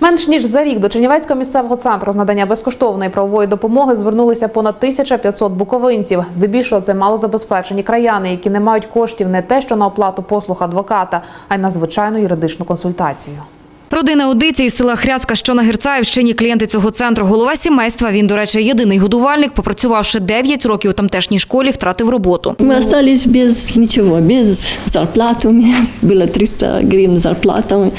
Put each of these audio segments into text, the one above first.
Менш ніж за рік до Чернівецького місцевого центру з надання безкоштовної правової допомоги звернулися понад 1500 буковинців. Здебільшого це малозабезпечені краяни, які не мають коштів не те, що на оплату послуг адвоката, а й на звичайну юридичну консультацію. Родина Одиці із села Хряцька, що на Герцаївщині, клієнти цього центру, голова сімейства. Він, до речі, єдиний годувальник, попрацювавши 9 років у тамтешній школі, втратив роботу. Мы остались без ничего, без зарплаты. У меня было 300 гривен зарплата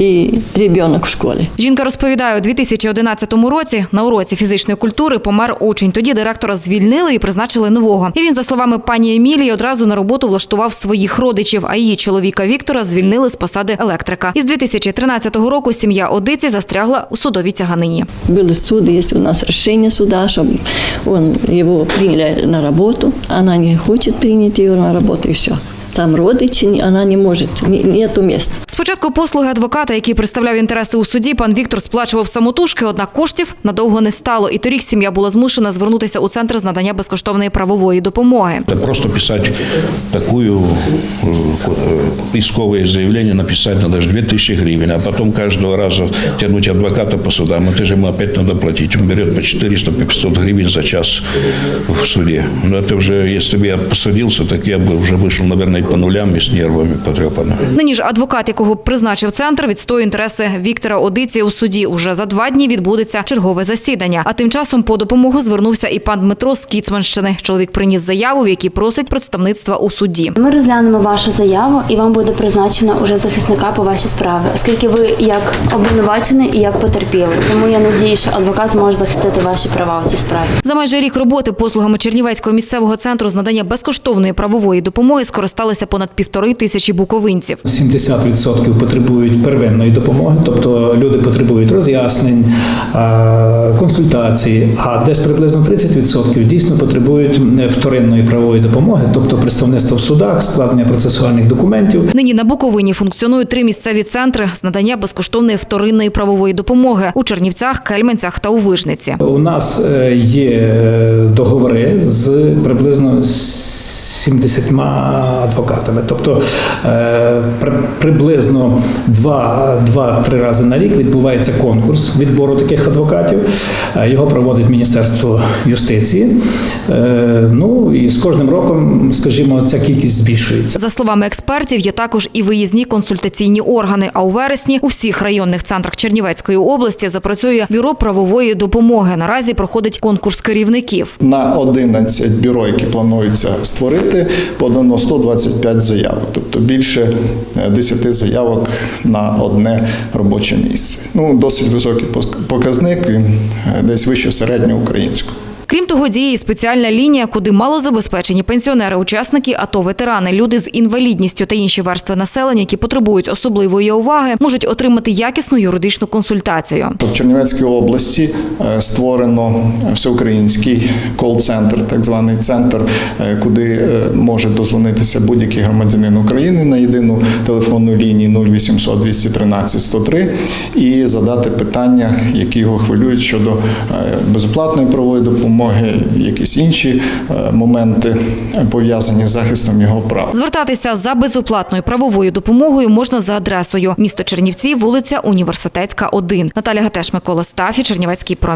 и ребенок в школе. Жінка розповідає, у 2011 році на уроці фізичної культури помер учень. Тоді директора звільнили і призначили нового. І він, за словами пані Емілії, одразу на роботу влаштував своїх родичів, а її чоловіка Віктора звільнили з посади електрика. Із 2013 року сім'я Одиці застрягла у судовій тяганині. Был суд, есть у нас решение суда, чтобы он его приняли на работу. Она не хочет принять ее на работу, и все Там родичи, она не может, не- нету места. Спочатку послуги адвоката, який представляв інтереси у суді, пан Віктор сплачував самотужки, однак коштів надовго не стало. І торік сім'я була змушена звернутися у центр з надання безкоштовної правової допомоги. Это просто писать такую э, э, исковое заявление, написать надо же 2000 гривен, а потом каждого раза тянуть адвоката по судам. Это же ему опять надо платить. Он берет по 400-500 гривен за час в суде. Но это уже, если бы я посадился, так я бы уже вышел, наверное, и по нулям, с нервами потрепанными. Нині ж адвокат, якого призначив центр, відстоює інтереси Віктора Одиці у суді. Уже за два дні відбудеться чергове засідання. А тим часом по допомогу звернувся і пан Дмитро з Кіцманщини. Чоловік приніс заяву, в якій просить представництва у суді. Ми розглянемо вашу заяву і вам буде призначено уже захисника по вашій справі, оскільки ви як обвинувачений і як потерпілий. Тому я надію, що адвокат зможе захистити ваші права у цій справі. За майже рік роботи послугами Чернівецького місцевого центру з надання безкоштовної правової допомоги скористалися понад півтори тисячі буковинців. 70% потребують первинної допомоги, тобто люди потребують роз'яснень, консультацій, а десь приблизно 30% дійсно потребують вторинної правової допомоги, тобто представництво в судах, складення процесуальних документів. Нині на Буковині функціонують три місцеві центри з надання безкоштовної вторинної правової допомоги у Чернівцях, Кельменцях та у Вижниці. У нас е, є е, договори з приблизно 70 адвокатами. Тобто е, при- приблизно 2-3 рази на рік відбувається конкурс відбору таких адвокатів. Е, Його проводить Міністерство юстиції. Е, Ну і з кожним роком, скажімо, ця кількість збільшується. За словами експертів, є також і виїзні консультаційні органи. А у вересні у всіх районних центрах Чернівецької області запрацює бюро правової допомоги. Наразі проходить конкурс керівників. На 11 бюро, які плануються створити, подано 125 заявок, тобто більше е, 10 заявок на одне робоче місце. Ну, досить високий показник, він е, десь вище середнього українського. Крім того, діє спеціальна лінія, куди малозабезпечені пенсіонери, учасники АТО, ветерани, люди з інвалідністю та інші верстви населення, які потребують особливої уваги, можуть отримати якісну юридичну консультацію. В Чернівецькій області е, створено всеукраїнський кол-центр, так званий центр, е, куди е, може дозвонитися будь-який громадянин України на єдину телефонну лінію 0800 213 103 і задати питання, які його хвилюють щодо безоплатної правової допомоги, якісь інші е, моменти пов'язані з захистом його прав. Звертатися за безоплатною правовою допомогою можна за адресою місто Чернівці, вулиця Університетська, 1. Наталя Гатеш, Микола Стафі, Чернівецький промінь.